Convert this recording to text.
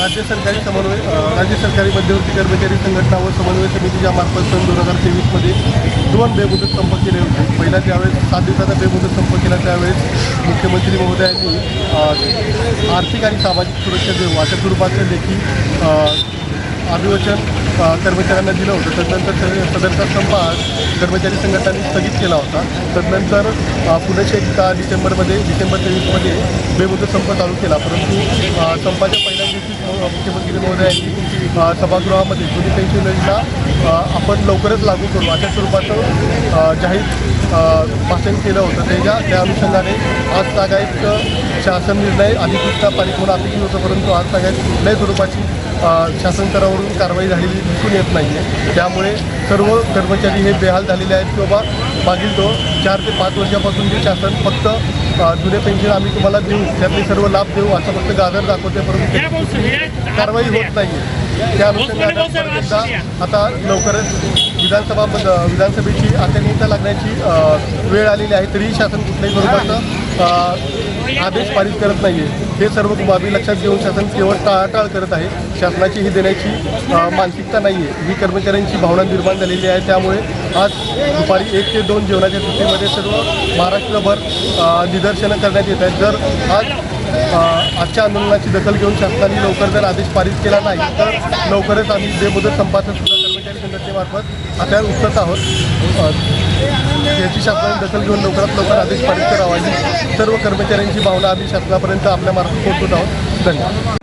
राज्य सरकारी समन्वय राज्य सरकारी मध्यवर्ती कर्मचारी संघटना व समन्वय समितीच्या मार्फत सन दोन हजार तेवीसमध्ये दोन बेमुदत संप केले होते. पहिला ज्यावेळेस सात दिवसाचा बेमुदत संप केला त्यावेळेस मुख्यमंत्री महोदयांनी आर्थिक आणि सामाजिक सुरक्षा देऊ अशा स्वरूपाचं लेखी अभिवचन कर्मचाऱ्यांना दिलं होतं. तदनंतर सदरचा संप आज कर्मचारी संघटनांनी स्थगित केला होता. तदनंतर अ, पुणे एकदा डिसेंबरमध्ये डिसेंबर तेवीसमध्ये बेमुदत संप चालू केला. परंतु संपाच्या पहिल्या दिवशी मुख्यमंत्री महोदयांनी सभागृहामध्ये जुनी पेन्शन योजना आपण लवकरच लागू करू. अशा स्वरूपाचं जाहीर भाषण केलं होतं. त्याच्या त्या अनुषंगाने आज तागायत शासन निर्णय अधिकृतता पारित होणं अपेक्षित होतं. परंतु आज तागायत कुठल्याही स्वरूपाची शासन स्तरावरून कारवाई झालेली दिसून येत नाही आहे त्यामुळे सर्व कर्मचारी हे बेहाल झालेले आहेत की बाबा मागील तो चार ते पाच वर्षापासून जे शासन फक्त जुने पेन्शन आम्ही तुम्हाला देऊ त्यातले सर्व लाभ देऊ असं फक्त गाजर दाखवते परंतु कारवाई होत नाही आहे त्या अनुषंगाने आता लवकरच विधानसभा विधानसभेची आचारसंहिता लागण्याची वेळ आलेली आहे तरीही शासन कुठल्याही स्वरूपाचं आदेश पारित करत नाही आहे हे सर्व बाबी लक्षात घेऊन शासन केवळ टाळाटाळ करत आहे. शासनाची ही देण्याची मानसिकता नाही आहे ही कर्मचाऱ्यांची भावना निर्माण झालेली आहे. त्यामुळे आज दुपारी एक ते दोन जेवणाच्या सुट्टीमध्ये सर्व महाराष्ट्रभर निदर्शनं करण्यात येत आहेत. जर आज आजच्या आंदोलनाची दखल घेऊन शासनाने लवकर जर आदेश पारित केला नाही तर लवकरच आम्ही बेमुदत संपाचं सुद्धा कर्मचारी संघटनेमार्फत आपल्याला उत्सत आहोत याची शासनाने दखल घेऊन लवकरात लवकर आदेश पारित करावा सर्व कर्मचाऱ्यांची भावना आम्ही शासनापर्यंत आपल्या मार्फत पोहोचवत आहोत. धन्यवाद.